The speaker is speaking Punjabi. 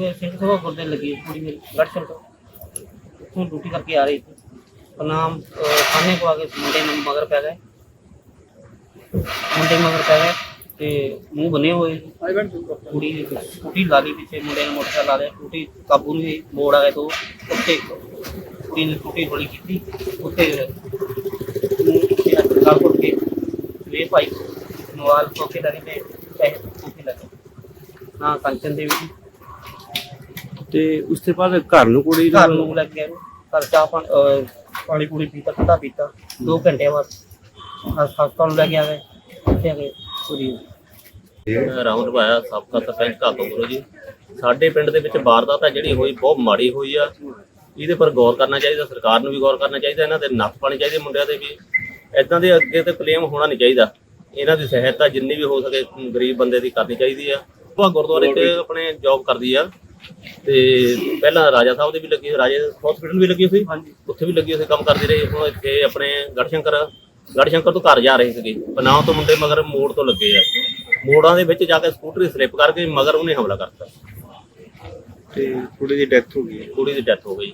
ਇੱਥੇ ਸਿੰਘ ਸਭਾ ਗੁਰਦੇ ਲੱਗੀ ਹੈ ਕੁੜੀ ਮੇਰੀ ਗੜਸ਼ਲ ਤੋਂ। ਡਿਊਟੀ ਕਰਕੇ ਆ ਰਹੀ ਸੀ। ਨਾਮ ਖਾਨੇ ਕੋ ਆ ਕੇ ਮੁੰਡੇ ਨੂੰ ਮਗਰ ਪੈ ਗਏ। ਮੁੰਡੇ ਮਗਰ ਪੈ ਗਏ ਤੇ ਮੂੰਹ ਬੰਨੇ ਹੋਏ ਸੀ। ਕੁੜੀ ਦੀ ਸਕੂਟੀ ਲਾ ਲਈ ਪਿੱਛੇ, ਮੁੰਡੇ ਨੇ ਮੋਟਰਸਾਈਕਲ ਲਾ ਲਿਆ। ਸਕੂਟੀ ਕਾਬੂ ਨਹੀਂ ਹੋਈ, ਮੋੜ ਆ ਗਏ ਤੋਂ ਉੱਤੇ ਕੁੜੀ ਨੇ ਸਕੂਟੀ ਹੌਲੀ ਕੀਤੀ। ਉੱਤੇ ਕਾਲ ਕੋਲ ਕੇ ਵੇ ਭਾਈ ਮੋਬਾਈਲ ਕੋਕੇ ਲੱਗੇ ਤੇ ਪੈਸੇ ਕੋਕੇ ਲੱਗੇ ਨਾ ਕੰਚਨ ਦੇ ਵੀ ਤੇ ਉਸ ਤੋਂ ਬਾਅਦ ਘਰ ਨੂੰ ਕੁੜੀ ਘਰ ਨੂੰ ਲੱਗ ਗਿਆ ਘਰ ਚਾਹ ਪਾਣੀ ਪਾਣੀ ਪੀਤਾ ਠੰਡਾ ਪੀਤਾ। 2 ਘੰਟੇ ਬਾਅਦ ਹਸਪਤਾਲ ਨੂੰ ਲੈ ਕੇ ਆ ਗਏ ਉੱਥੇ ਆ ਕੇ ਕੁੜੀ ਰਾਉਂਡ ਪਾਇਆ ਸਾਬਕਾ ਸਰਪੰਚ ਕਾਕੋ ਗੁਰੂ ਜੀ। ਸਾਡੇ ਪਿੰਡ ਦੇ ਵਿੱਚ ਵਾਰਦਾਤ ਆ ਜਿਹੜੀ ਹੋਈ ਬਹੁਤ ਮਾੜੀ ਹੋਈ ਆ। ਇਹਦੇ ਪਰ ਗੌਰ ਕਰਨਾ ਚਾਹੀਦਾ ਸਰਕਾਰ ਨੂੰ ਵੀ ਗੌਰ ਕਰਨਾ ਚਾਹੀਦਾ ਇਹਨਾਂ ਦੇ ਨੱਥ ਪਾਣੀ ਚਾਹੀਦੀ ਮੁੰਡਿਆਂ ਦੇ ਵੀ। ਇਦਾਂ ਦੇ ਅੱਗੇ ਤੇ ਕਲੇਮ ਹੋਣਾ ਨਹੀਂ ਚਾਹੀਦਾ। ਇਹਨਾਂ ਦੀ ਸਹਾਇਤਾ ਜਿੰਨੀ ਵੀ ਹੋ ਸਕੇ ਗਰੀਬ ਬੰਦੇ ਦੀ ਕਰਨੀ ਚਾਹੀਦੀ ਆ। ਉਹ ਗੁਰਦੁਆਰੇ 'ਚ ਆਪਣੇ ਜੌਬ ਕਰਦੀ ਆ। ਤੇ ਪਹਿਲਾਂ ਰਾਜਾ ਸਾਹਿਬ ਦੇ ਵੀ ਲੱਗੀ ਰਾਜੇ ਹਸਪੀਟਲ ਵੀ ਲੱਗੀ ਹੋਈ ਹਾਂਜੀ। ਉੱਥੇ ਵੀ ਲੱਗੀ ਹੋਈ ਕੰਮ ਕਰਦੀ ਰਹੀ। ਹੁਣ ਇੱਥੇ ਆਪਣੇ ਗੜਸ਼ੰਕਰ ਗੜਸ਼ੰਕਰ ਤੋਂ ਘਰ ਜਾ ਰਹੇ ਸੀਗੇ। ਪਨਾਹ ਤੋਂ ਮੁੰਡੇ ਮਗਰ ਮੋੜ ਤੋਂ ਲੱਗੇ ਆ। ਮੋੜਾਂ ਦੇ ਵਿੱਚ ਜਾ ਕੇ ਸਕੂਟਰੀ ਸਲਿੱਪ ਕਰਕੇ ਮਗਰ ਉਹਨੇ ਹਮਲਾ ਕਰਤਾ। ਤੇ ਕੁੜੀ ਦੀ ਡੈਥ ਹੋ ਗਈ। ਕੁੜੀ ਦੀ ਡੈਥ ਹੋ ਗਈ।